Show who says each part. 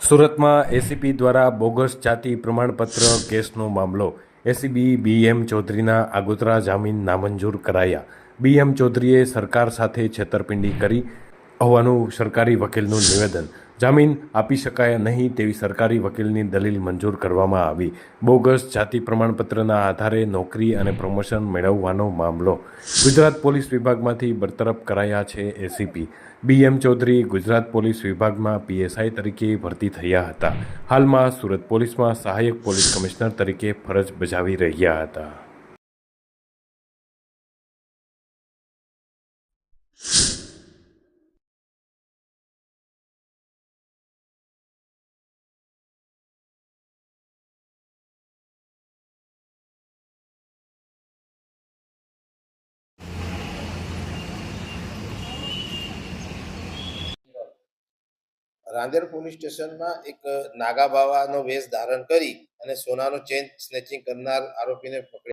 Speaker 1: સુરતમાં એસીપી દ્વારા બોગસ જાતિ પ્રમાણપત્ર કેસનો મામલો. એસીબી બીએમ ચૌધરીના આગોતરા જામીન નામંજૂર કરાયા. બીએમ ચૌધરીએ સરકાર સાથે છેતરપિંડી કરી હોવાનું સરકારી વકીલનું નિવેદન. જામીન આપી શકાય નહીં તેવી સરકારી વકીલની દલીલ મંજૂર કરવામાં આવી. બોગસ જાતિ પ્રમાણપત્રના આધારે નોકરી અને પ્રમોશન મેળવવાનો મામલો. ગુજરાત પોલીસ વિભાગમાંથી બરતરફ કરાયા છે ACP BM Chaudhary Gujarat police વિભાગમાં પીએસઆઈ તરીકે ભરતી થયા હતા. હાલમાં સુરત પોલીસમાં સહાયક પોલીસ કમિશનર તરીકે ફરજ બજાવી રહ્યા હતા.
Speaker 2: રાંદેર પોલીસ સ્ટેશનમાં એક નાગા બાવાનો વેશ ધારણ કરી અને સોનાનો ચેન સ્નેચિંગ કરનાર આરોપીને પકડી